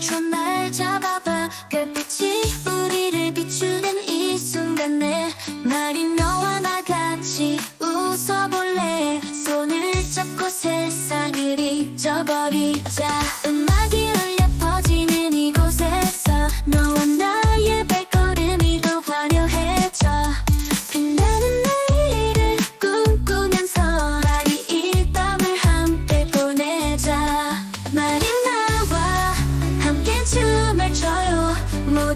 손날 잡아봐. 별빛이 우리를 비추는 이 순간에 날이 너와 나 같이 웃어볼래. 손을 잡고 세상을 잊어버리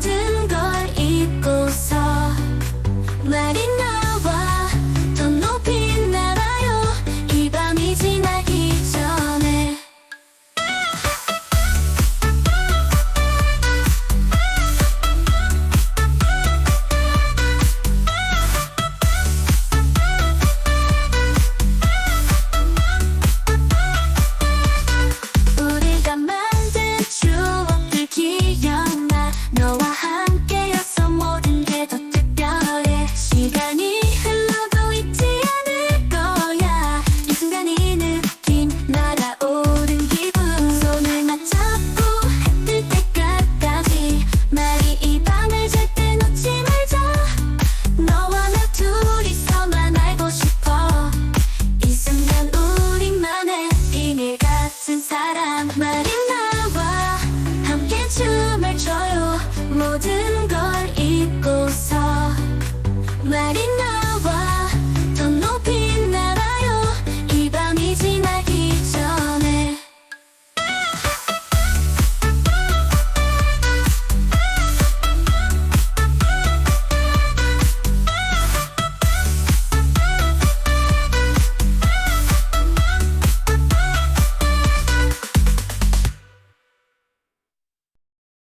Trên nobody